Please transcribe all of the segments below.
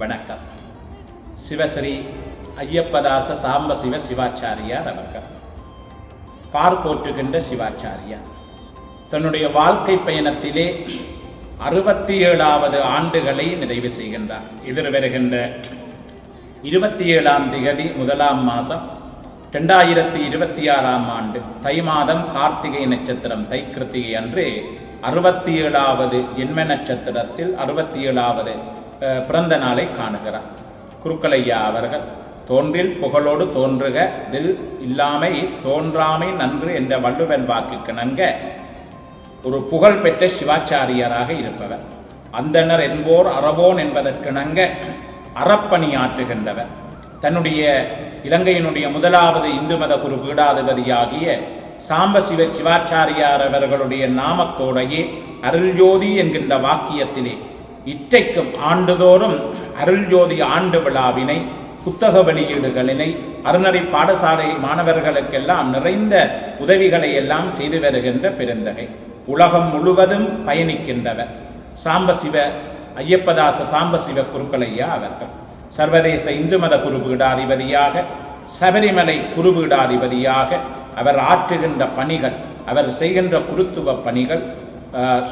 வணக்கம். சிவஸ்ரீ ஐயப்பதாச சாம்பசிவ சிவாச்சாரியார் அவர்கள். பார் போற்றுகின்ற சிவாச்சாரியார். தன்னுடைய வாழ்க்கை பயணத்திலே அறுபத்தி ஏழாவது ஆண்டுகளை நிறைவு செய்கின்றார். எதிர் வருகின்ற இருபத்தி ஏழாம் திகதி முதலாம் மாதம் ரெண்டாயிரத்தி இருபத்தி ஆறாம் ஆண்டு தை மாதம் கார்த்திகை நட்சத்திரம் தை கிருத்திகை அன்று அறுபத்தி ஏழாவது எண்ம நட்சத்திரத்தில் அறுபத்தி ஏழாவது பிறந்த நாளை காணுகிறார். குருக்கலையா அவர்கள் தோன்றில் புகழோடு தோன்றுக தில் இல்லாமை தோன்றாமை நன்று என்ற வள்ளுவன் வாக்குக்கு நன்க ஒரு புகழ் பெற்ற சிவாச்சாரியராக இருப்பவர். அந்தணர் என்போர் அறவோன் அறப்பணி அறப்பணியாற்றுகின்றவர் தன்னுடைய இலங்கையினுடைய முதலாவது இந்து மத குரு பீடாதிபதியாகிய சாம்பசிவ சிவாச்சாரியார் அவர்களுடைய நாமத்தோடையே அருள்ஜோதி என்கின்ற வாக்கியத்திலே இற்றைக்கும் ஆண்டுதோறும் அருள்ஜோதி ஆண்டு விழாவினை புத்தக வெளியீடுகளினை அறநெறி பாடசாலை மாணவர்களுக்கெல்லாம் நிறைந்த உதவிகளை எல்லாம் செய்து வருகின்ற பெருந்தகை. உலகம் முழுவதும் பயணிக்கின்றவர். சாம்பசிவ ஐயப்பதாச சாம்பசிவ குருக்களையா அவர்கள். சர்வதேச இந்து மத குருபீடாதிபதியாக சபரிமலை குருபீடாதிபதியாக அவர் ஆற்றுகின்ற பணிகள் அவர் செய்கின்ற குருத்துவ பணிகள்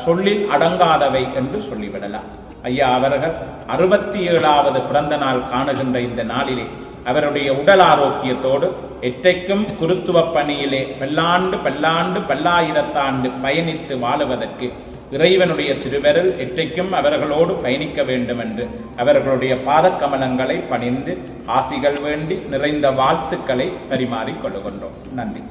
சொல்லில் அடங்காதவை என்று சொல்லிவிடலாம். ஐயா அவர்கள் அறுபத்தி ஏழாவது பிறந்த நாள் காணுகின்ற இந்த நாளிலே அவருடைய உடல் ஆரோக்கியத்தோடு எற்றைக்கும் குருத்துவ பணியிலே பல்லாண்டு பல்லாண்டு பல்லாயிரத்தாண்டு பயணித்து வாழுவதற்கு இறைவனுடைய திருவருள் எற்றைக்கும் அவர்களோடு பயணிக்க வேண்டும் என்று அவர்களுடைய பாதக்கமலங்களை பணிந்து ஆசிகள் வேண்டி நிறைந்த வாழ்த்துக்களை பரிமாறிக் கொள்கின்றோம் நன்றி.